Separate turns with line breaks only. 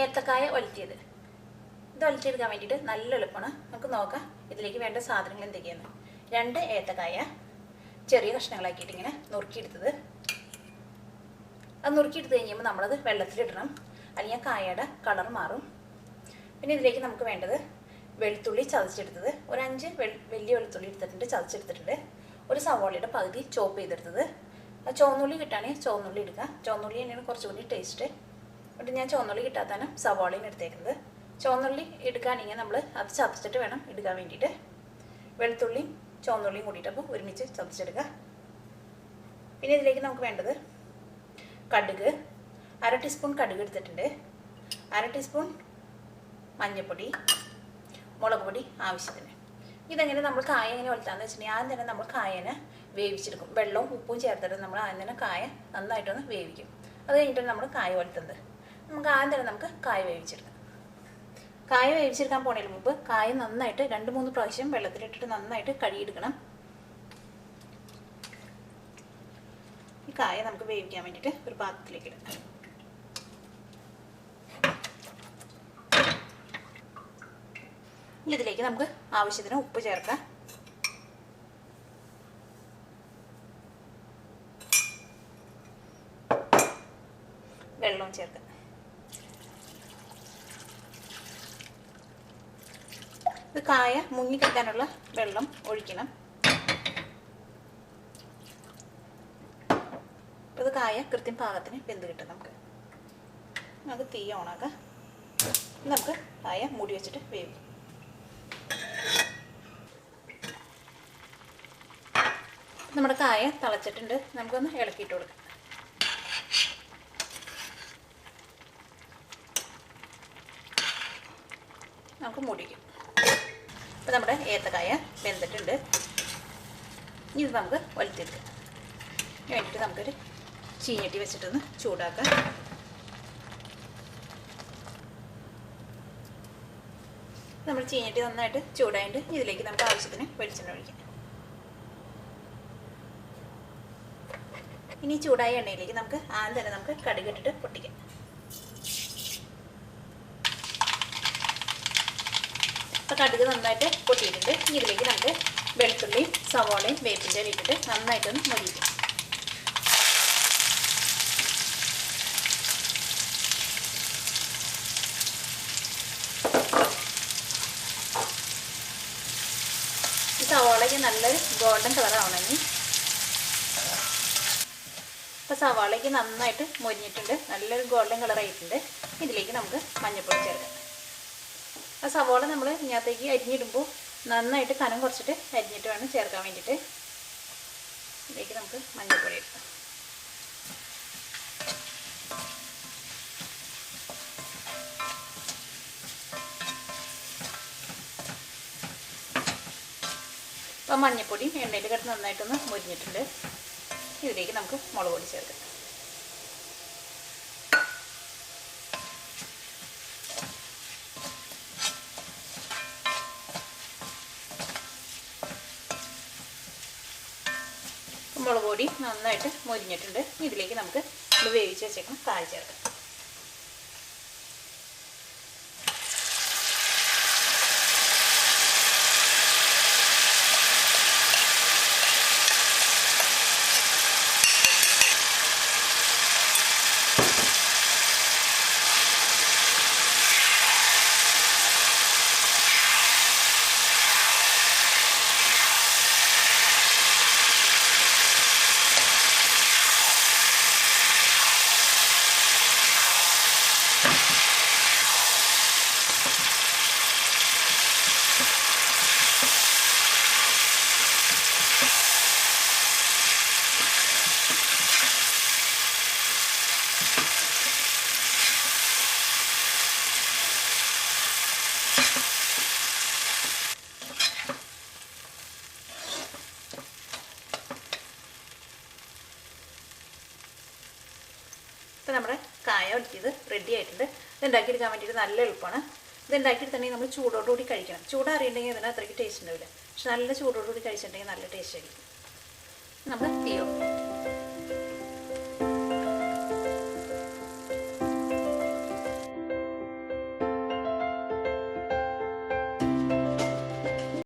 ഏത്തക്കായ ഒലത്തിയത്. ഇത് ഒലത്തിയെടുക്കാൻ വേണ്ടിയിട്ട് നല്ല എളുപ്പമാണ്. നമുക്ക് നോക്കാം. ഇതിലേക്ക് വേണ്ട സാധനങ്ങൾ എന്തൊക്കെയാണ്? രണ്ട് ഏത്തക്കായ. ചെറിയ കഷ്ണങ്ങളാക്കിയിട്ട് ഇങ്ങനെ നുറുക്കിയെടുത്തത്. അത് നുറുക്കിയെടുത്ത് കഴിയുമ്പോൾ നമ്മളത് വെള്ളത്തിലിടണം. അല്ലെങ്കിൽ കായയുടെ കളർ മാറും. പിന്നെ ഇതിലേക്ക് നമുക്ക് വേണ്ടത് വെളുത്തുള്ളി ചതച്ചെടുത്തത്. ഒരു അഞ്ച് വലിയ വെളുത്തുള്ളി എടുത്തിട്ടുണ്ട് ചതച്ചെടുത്തിട്ടുണ്ട്. ഒരു സവാളയുടെ പകുതി ചോപ്പ് ചെയ്തെടുത്തത്. ചുവന്നുള്ളി കിട്ടുകയാണെങ്കിൽ ചുവന്നുള്ളി എടുക്കുക ചുവന്നുള്ളി തന്നെയാണ് കുറച്ചുകൂടി ടേസ്റ്റ് എന്നിട്ട് ഞാൻ ചുവന്നുള്ളി കിട്ടാത്തതാണ് സവാളയും എടുത്തേക്കുന്നത്. ചുവന്നുള്ളി എടുക്കുകയാണെങ്കിൽ നമ്മൾ അത് ചതച്ചിട്ട് വേണം എടുക്കാൻ വേണ്ടിയിട്ട്. വെളുത്തുള്ളിയും ചുവന്നുള്ളിയും കൂടിയിട്ട് അപ്പോൾ ഒരുമിച്ച് ചതച്ചെടുക്കുക. പിന്നെ ഇതിലേക്ക് നമുക്ക് വേണ്ടത് കടുക്. അര ടീസ്പൂൺ കടുക് എടുത്തിട്ടുണ്ട്. അര ടീസ്പൂൺ മഞ്ഞൾപ്പൊടി മുളക് പൊടി ആവശ്യത്തിന്. ഇതെങ്ങനെ നമ്മൾ കായ എങ്ങനെ വളർത്താന്ന് വെച്ചിട്ടുണ്ടെങ്കിൽ ആദ്യം തന്നെ നമ്മൾ കായനെ വേവിച്ചെടുക്കും. വെള്ളവും ഉപ്പും ചേർത്തിട്ട് നമ്മൾ ആദ്യം തന്നെ കായ നന്നായിട്ടൊന്ന് വേവിക്കും. അത് കഴിഞ്ഞിട്ടാണ് നമ്മൾ കായ വളർത്തുന്നത്. നമുക്ക് ആദ്യം തന്നെ നമുക്ക് കായ വേവിച്ചെടുക്കാം. കായ വേവിച്ചെടുക്കാൻ പോണതിന് മുമ്പ് കായ നന്നായിട്ട് രണ്ട് മൂന്ന് പ്രാവശ്യം വെള്ളത്തിലിട്ടിട്ട് നന്നായിട്ട് കഴുകിയെടുക്കണം. ഈ കായ നമുക്ക് വേവിക്കാൻ വേണ്ടിയിട്ട് ഒരു പാത്രത്തിലേക്ക് ഇടാം ഇതിലേക്ക് നമുക്ക് ആവശ്യത്തിന് ഉപ്പ് ചേർക്കാം. വെള്ളവും ചേർക്കാം. ഇത് കായ മുങ്ങി കിട്ടാനുള്ള വെള്ളം ഒഴിക്കണം. ഇത് കായ കൃത്യം പാകത്തിന് വെന്ത് കിട്ടും നമുക്ക്. നമുക്ക് തീ ഓണാക്കാം. നമുക്ക് കായ മൂടി വെച്ചിട്ട് വേവ് നമ്മുടെ കായ തിളച്ചിട്ടുണ്ട്. നമുക്കൊന്ന് ഇളക്കിയിട്ട് കൊടുക്കാം. നമുക്ക് മുടിക്കും അപ്പോൾ നമ്മുടെ ഏത്തക്കായ വെന്തിട്ടുണ്ട്. ഇനി ഇത് നമുക്ക് വലുത്തെടുക്കാം ഇതിന് വേണ്ടിയിട്ട് നമുക്കൊരു ചീഞ്ഞട്ടി വെച്ചിട്ടൊന്ന് ചൂടാക്കാം. നമ്മൾ ചീഞ്ഞട്ടി നന്നായിട്ട് ചൂടായിട്ട് ഇതിലേക്ക് നമുക്ക് ആവശ്യത്തിന് വെളിച്ചെണ്ണ ഒഴിക്കാം. ഇനി ചൂടായ എണ്ണയിലേക്ക് നമുക്ക് ആദ്യം തന്നെ നമുക്ക് കടുകിട്ടിട്ട് പൊട്ടിക്കാം. അപ്പോൾ കടുക് നന്നായിട്ട് പൊട്ടിയിട്ടുണ്ട്. ഇനി ഇതിലേക്ക് നമുക്ക് വെളുത്തുള്ളിയും സവോളയും വേപ്പിന്റെ ഇട്ടിട്ട് നന്നായിട്ടൊന്ന് മുടിയിട്ട് സവാളയ്ക്ക് നല്ലൊരു ഗോൾഡൻ കളർ ആവണമെങ്കിൽ ഇപ്പോൾ സവാളയ്ക്ക് നന്നായിട്ട് മൊരിഞ്ഞിട്ടുണ്ട്. നല്ലൊരു ഗോൾഡൻ കളർ ആയിട്ടുണ്ട്. ഇതിലേക്ക് നമുക്ക് മഞ്ഞൾപ്പൊടി ചേർക്കാം. ആ സവോള നമ്മൾ ഇതിനകത്തേക്ക് അരിഞ്ഞിടുമ്പോൾ നന്നായിട്ട് കനം കുറച്ചിട്ട് അരിഞ്ഞിട്ട് വേണം ചേർക്കാൻ വേണ്ടിയിട്ട് ഇതിലേക്ക് നമുക്ക് മഞ്ഞൾപ്പൊടി ഇടാം. അപ്പം മഞ്ഞൾപ്പൊടിയും എണ്ണയിൽ കിടന്ന് നന്നായിട്ടൊന്ന് മുരിഞ്ഞിട്ടുണ്ട്. ഇതിലേക്ക് നമുക്ക് മുളക് പൊടി ചേർക്കാം. മുളക് പൊടി നന്നായിട്ട് മൊരിഞ്ഞിട്ടുണ്ട്. ഇതിലേക്ക് നമുക്ക് വേവിച്ച് വെച്ചേക്കണം കായ ചേർക്കാം. ഇപ്പോൾ നമ്മുടെ കായ ഒലിച്ചത് റെഡി ആയിട്ടുണ്ട്. ഇത് ഉണ്ടാക്കിയെടുക്കാൻ വേണ്ടിയിട്ട് നല്ല എളുപ്പമാണ്. ഇത് തന്നെ നമ്മൾ ചൂടോടുകൂടി കഴിക്കണം. ചൂടാറിയിട്ടുണ്ടെങ്കിൽ അതിന് അത്രയ്ക്ക് ടേസ്റ്റ് ഉണ്ടാവില്ല. പക്ഷെ നല്ല ചൂടോടുകൂടി കഴിച്ചിട്ടുണ്ടെങ്കിൽ നല്ല ടേസ്റ്റ് ആയിരിക്കും. നമ്മൾ തീയോ